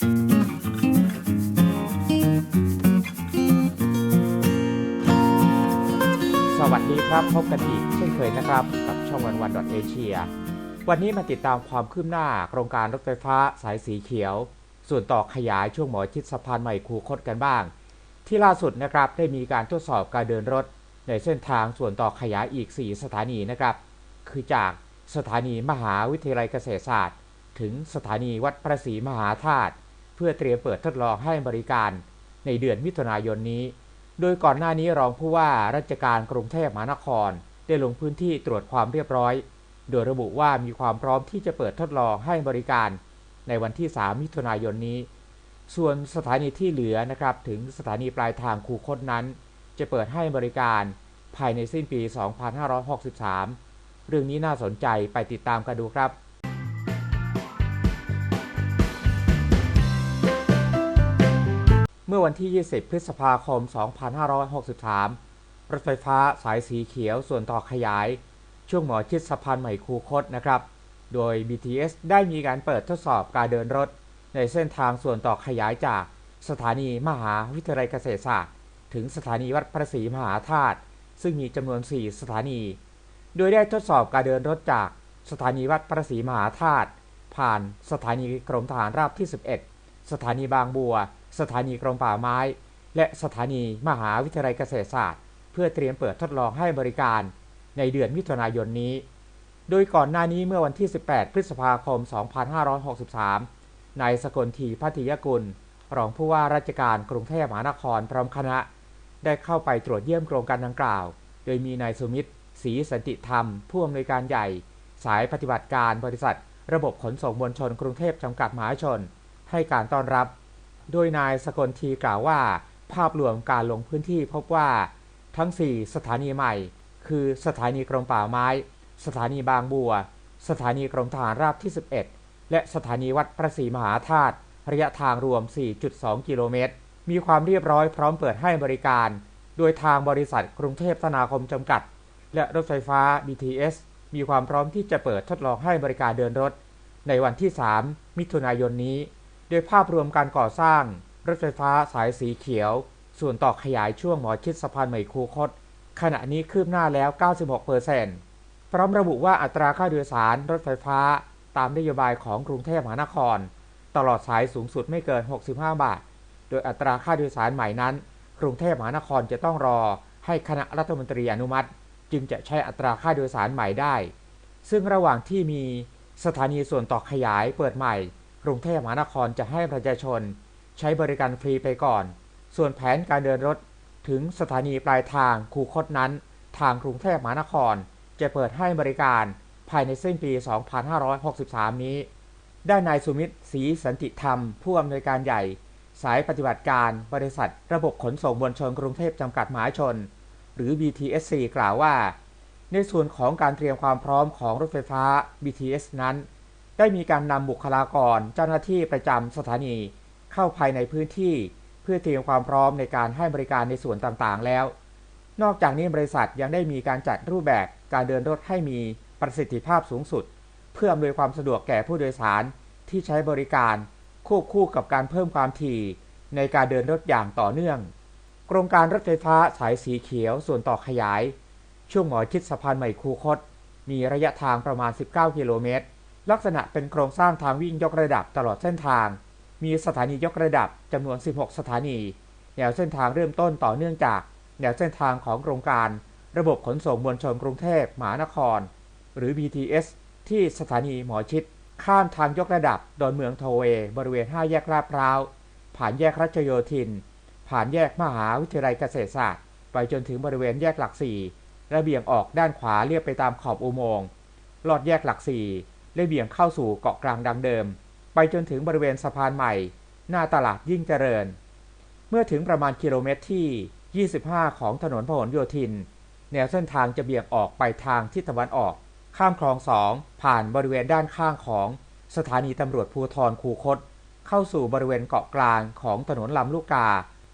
สวัสดีครับ พบกันอีกเช่นเคยนะครับ กับช่องวันวันดอทเอเชียวันนี้มาติดตามความคืบหน้าโครงการรถไฟฟ้าสายสีเขียว ส่วนต่อขยายช่วงหมอชิดสะพานใหม่คูคตกันบ้าง ที่ล่าสุดนะครับได้มีการทดสอบการเดินรถ ในเส้นทางส่วนต่อขยายอีก 4 สถานีนะครับ คือจากสถานีมหาวิทยาลัยเกษตรศาสตร์ ถึงสถานีวัดประศรีมหาธาตุ พื่อเตรียมเปิดทดลองให้บริการในเดือนมิถุนายนนี้ โดยก่อนหน้านี้รองผู้ว่าราชการกรุงเทพมหานคร ได้ลงพื้นที่ตรวจความเรียบร้อย โดยระบุว่ามีความพร้อมที่จะเปิดทดลองให้บริการในวันที่ 3 มิถุนายนนี้ ส่วนสถานีที่เหลือนะครับถึงสถานีปลายทางคูคตนั้น จะเปิดให้บริการภายในสิ้นปี 2563 เรื่องนี้น่าสนใจไปติดตามกันดูครับ เมื่อวันที่ 20 พฤษภาคม 2563 รถไฟฟ้าสายสีเขียวส่วนต่อขยาย ช่วงหมอชิดสะพานใหม่คูคตนะครับ โดย BTS ได้มีการเปิดทดสอบการเดินรถ ในเส้นทางส่วนต่อขยายจากสถานีมหาวิทยาลัยเกษตรศาสตร์ ถึงสถานีวัดพระศรีมหาธาตุ ซึ่งมีจำนวน 4 สถานี โดยได้ทดสอบการเดินรถจากสถานีวัดพระศรีมหาธาตุผ่านสถานีกรมทหารราบที่ 11 สถานีบางบัว สถานีกรมป่าไม้ และสถานีมหาวิทยาลัยเกษตรศาสตร์ เพื่อเตรียมเปิดทดลองให้บริการในเดือนมิถุนายนนี้ โดยก่อนหน้านี้เมื่อวันที่ 18 พฤษภาคม 2563 นายสกลทีพัทยกุล รองผู้ว่าราชการกรุงเทพมหานครพร้อมคณะ ได้เข้าไปตรวจเยี่ยมโครงการดังกล่าว โดยมีนายสุมิตรศรีสันติธรรม ผู้อำนวยการใหญ่ สายปฏิบัติการบริษัท ระบบขนส่งมวลชนกรุงเทพจำกัดมหาชน ให้การต้อนรับ โดยนายสกลทีกล่าวว่า ภาพรวมการลงพื้นที่พบว่าทั้ง 4 สถานีใหม่ คือสถานีกรมป่าไม้ สถานีบางบัว สถานีกรมทหารราบที่ 11 และสถานีวัดประศรีมหาธาตุระยะทางรวม 4.2 กิโลเมตร มีความเรียบร้อยพร้อมเปิดให้บริการ โดยทางบริษัทกรุงเทพธนาคมจำกัด และรถไฟฟ้า BTS มีความพร้อมที่จะเปิดทดลองให้บริการเดินรถ ในวันที่ 3 มิถุนายนนี้ โดยภาพรวมการก่อสร้าง รถไฟฟ้าสายสีเขียว ส่วนต่อขยายช่วงหมอชิดสะพานใหม่คูคต ขณะนี้คืบหน้าแล้ว 96เปอร์เซ็นต์พร้อมระบุว่าอัตราค่าโดยสารรถไฟฟ้าตามนโยบายของกรุงเทพมหานคร ตลอดสายสูงสุดไม่เกิน 65 บาท โดยอัตราค่าโดยสารใหม่นั้น กรุงเทพมหานครจะต้องรอ ให้คณะรัฐมนตรีอนุมัติ จึงจะใช้อัตราค่าโดยสารใหม่ได้ ซึ่งระหว่างที่มีสถานีส่วนต่อขยายเปิดใหม่ กรุงเทพมหานครจะให้ประชาชนใช้บริการฟรีไปก่อน ส่วนแผนการเดินรถถึงสถานีปลายทางคูคตนั้น ทางกรุงเทพมหานครจะเปิดให้บริการภายในสิ้นปี 2563 นี้ได้นายสุมิตรศรีสันติธรรม ผู้อำนวยการใหญ่ สายปฏิบัติการบริษัทระบบขนส่งมวลชนกรุงเทพจำกัดมหาชน หรือ BTSC กล่าวว่า ในส่วนของการเตรียมความพร้อมของรถไฟฟ้า BTS นั้น ได้มีการนำบุคลากรเจ้าหน้าที่ประจำสถานี เข้าภายในพื้นที่ เพื่อเตรียมความพร้อมในการให้บริการในส่วนต่างๆแล้ว นอกจากนี้บริษัทยังได้มีการจัดรูปแบบการเดินรถให้มีประสิทธิภาพสูงสุด เพื่ออำนวยความสะดวกแก่ผู้โดยสารที่ใช้บริการควบคู่กับการเพิ่มความถี่ในการเดินรถอย่างต่อเนื่อง โครงการรถไฟฟ้าสายสีเขียวส่วนต่อขยาย ช่วงหมอชิดสะพานใหม่คูคต มีระยะทางประมาณ 19 กิโลเมตร ลักษณะเป็นโครงสร้างทางวิ่งยกระดับตลอดเส้นทาง มีสถานียกระดับจำนวน 16 สถานี แนวเส้นทางเริ่มต้นต่อเนื่องจาก แนวเส้นทางของโครงการ ระบบขนส่งมวลชนกรุงเทพมหานคร หรือ BTS ที่สถานีหมอชิด ข้ามทางยกระดับดอนเมืองโทเว บริเวณ 5 แยกลาดพร้าว ผ่านแยกรัชโยธิน ผ่านแยกมหาวิทยาลัยเกษตรศาสตร์ ไปจนถึงบริเวณแยกหลักสี่และเบียงออกด้านขวาเลียบไปตามขอบอุโมงค์ลอดแยกหลักสี่ และเบี่ยงเข้าสู่เกาะกลางดังเดิม ไปจนถึงบริเวณสะพานใหม่ หน้าตลาดยิ่งเจริญ เมื่อถึงประมาณกิโลเมตรที่ 25 ของถนนพหลโยธิน แนวเส้นทางจะเบี่ยงออกไปทางทิศตะวันออก ข้ามคลองสองผ่านบริเวณด้านข้างของสถานีตำรวจภูธรคูคต เข้าสู่บริเวณเกาะกลางของถนนลำลูกกา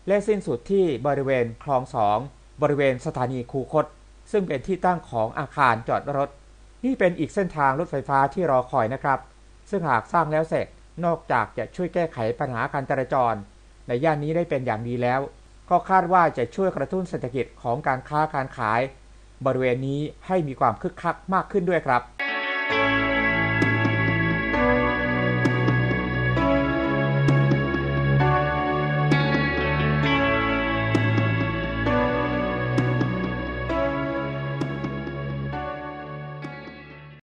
และสิ้นสุดที่บริเวณคลองสองบริเวณสถานีคูคต ซึ่งเป็นที่ตั้งของอาคารจอดรถ นี่เป็นอีกเส้นทางรถไฟฟ้าที่รอคอยนะครับ ซึ่งหากสร้างแล้วเสร็จนอกจากจะช่วยแก้ไขปัญหาการจราจร ในย่านนี้ได้เป็นอย่างดีแล้ว ก็คาดว่าจะช่วยกระตุ้นเศรษฐกิจของการค้าการขาย บริเวณนี้ให้มีความคึกคักมากขึ้นด้วยครับ